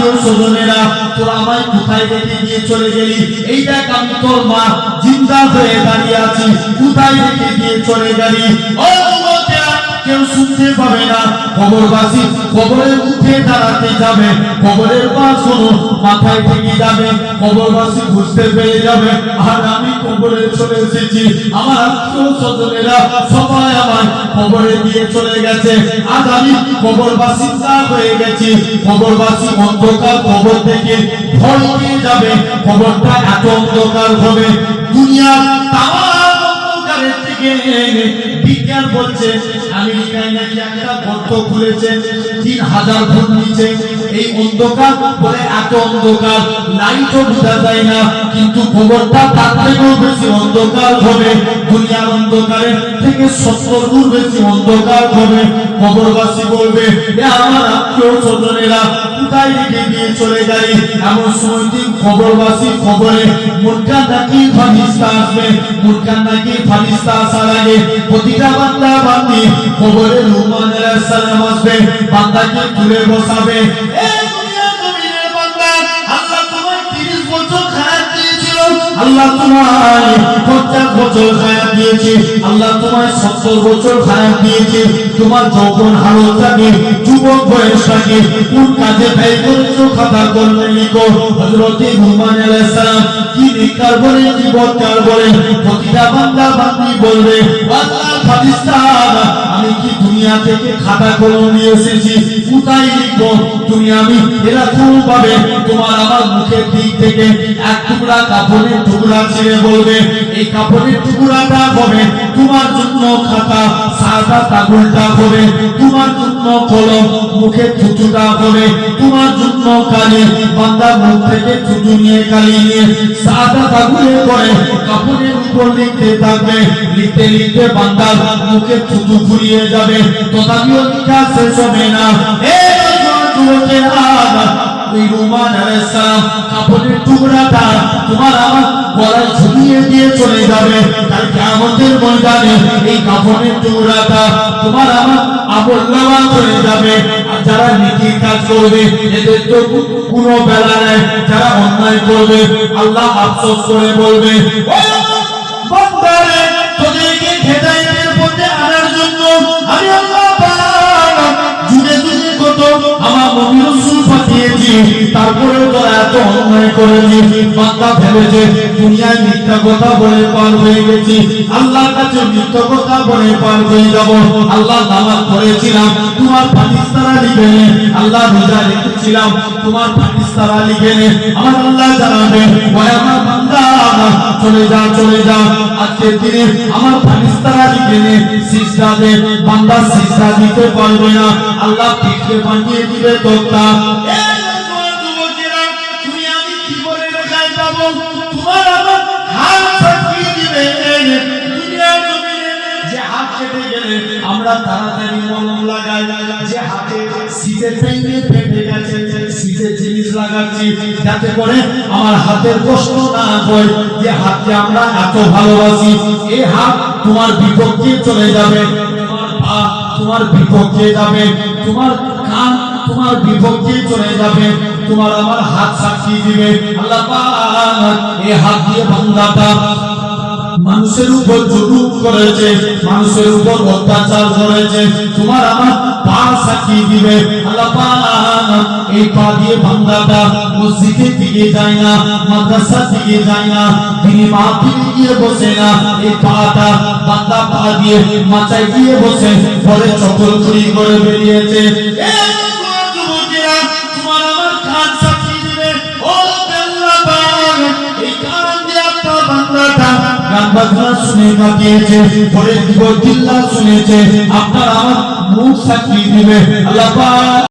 আত্মীয় স্বজনেরা, তোরা আমায় কোথায় দিয়ে চলে গেলি? এই আমি তোর মা? জিন্দা হয়ে দাঁড়িয়ে আছি কোথায় রেখে দিয়ে চলে গেলি? ও শুনতে পাবে না। কবরবাসী কবরে উঠে দাঁড়াতে যাবে। কবরের পাশ কোনো মাথায় থেকে যাবে। কবরবাসী বুঝতে পেরে যাবে। আর আমি কবরে চলে এসেছি। আমার আত্মীয় স্বজনেরা সবাই আমার কবরে দিয়ে চলে গেছে। আজ আমি কবরবাসী তা হয়ে গেছি। কবরবাসী অন্ধকার কবর থেকে ভয় পেয়ে যাবে। কবরটা এত অন্ধকার হবে। দুনিয়ার তামাম বিজ্ঞান বলছে, আমেরিকায় নাকি একটা গর্ত খুলেছে, তিন হাজার ফুট নিচে। এই অন্ধকার বলে এত অন্ধকার লাইটও বোঝা যায় না, কিন্তু খবরটা তার থেকেও বেশি অন্ধকার হবে, দুনিয়ার অন্ধকারের থেকে সত্তর গুণ বেশি অন্ধকার হবে। খবরবাসী বলবে আমার আত্মীয় স্বজনেরা কোথায় রেখে দিয়ে চলে এমন সময় খবরবাসী খবরে মুরগা নাকি ফারিস্তা আসবে? মুরগা নাকি ফারিস্তা আসার আগে প্রতিটা বান্দা বান্দি খবরে রুমান আসবে, বান্দাকে তুলে বসাবে। এ আল্লাহ তোমায় 50 বছর খায়া দিয়েছে। আল্লাহ তোমায় 70 বছর খায়া দিয়েছে। তোমার যখন যৌবন হালতটাকে যুবক বয়স থাকে কোন কাজে ব্যয় করেছ খাতা করলে লিখো? হযরতে হুমান কি নিকার বলে বদকার বলে প্রতিটা বান্দা বান্দি বলবে আল্লাহ ফারিস্তা আমি কি দুনিয়া থেকে খাতা কলম নিয়ে এসেছি? কোথায় লিখব? তুমি আমি এরকম ভাবে তোমার আমার মুখের দিক থেকে এক টুকরা কাপড়ের টুকরা ছেড়ে বলবে। এই কাপড়ের টুকরাটা হবে তোমার জন্য খাতা, সাদা কাগজটা হবে। তোমার জন্য কলম, মুখে থুতুটা হবে। তোমার জন্য কালি বান্দার মুখ থেকে থুতু নিয়ে কালি নিয়ে সাদা কাগজে করে কাপড়ের উপর লিখতে থাকবে। লিখতে লিখতে বান্দার মুখে থুতু ফুরিয়ে যাবে। তথাপিও লেখা শেষ হবে না। কাপড়ের টুকরাটা তোমার আমার গলায় ঝুলিয়ে দিয়ে চলে যাবে। তার কিয়ামতের ময়দানে এই কাপড়ের টুকরাটা তোমার আমার আমল নামা চলে যাবে। আর যারা নেকির কাজ করবে, এদের তো কোনো যারা অন্যায় করবে, আল্লাহ আফসোস করে বলবে তারপরেও তোরা এত অন্যায় করেছি, বান্দা ভেবেছে দুনিয়ায় মিথ্যা কথা বলে পার হয়ে গেছি। আল্লাহর কাছে মিথ্যা কথা বলে পার হয়ে যাব। আল্লাহ নামাজ পড়েছিলাম, তোমার পাকিস্তানা লিখে নে আল্লাহ রোজা রেখেছিলাম, তোমার পাকিস্তানা লিখে নে আমার আল্লাহ জানাবে ওই আমার বান্দা, চলে যা চলে যা। আজকের দিনে আমার পাকিস্তানা লিখে নে সিজদা বান্দা সিজদা দিতে পারবে না। আল্লাহ পিঠে বানিয়ে দিবে তোতা কেটে গেলে আমরা তাড়াতাড়ি মলম লাগাই। যে হাতে শীতের পেঙ্গে ফেটে গেছে শীতের জিনিস লাগাচ্ছি, যাতে করে আমার হাতের কষ্ট না হয় যে হাতকে আমরা এত ভালোবাসি। এই হাত তোমার বিপক্ষে চলে যাবে, তোমার তোমার বিপক্ষে যাবে, তোমার কান তোমার বিপক্ষে চলে যাবে, তোমার আমার হাত সাক্ষী দিবে। আল্লাহ এই হাত দিয়ে বান্দাটা মানুষের উপর জুলুম করেছে, মানুষের উপর অত্যাচার করেছে। তোমার আমার পা সাক্ষী দিবে। আল্লাহ পাক এই পা দিয়ে বান্দাটা মসজিদের দিকে যায় না মাদ্রাসার দিকে যায় না তিনি মাহফিলে গিয়ে বসে না। এই পাটা বান্দা পা দিয়ে মাচায় গিয়ে বসে পরে চকল চুরি করে বেরিয়েছে। বাজনা শুনে পরে জীবন চিল্লা শুনেছে। আপনার আমার মুখ সাক্ষী দিবে। আল্লাহ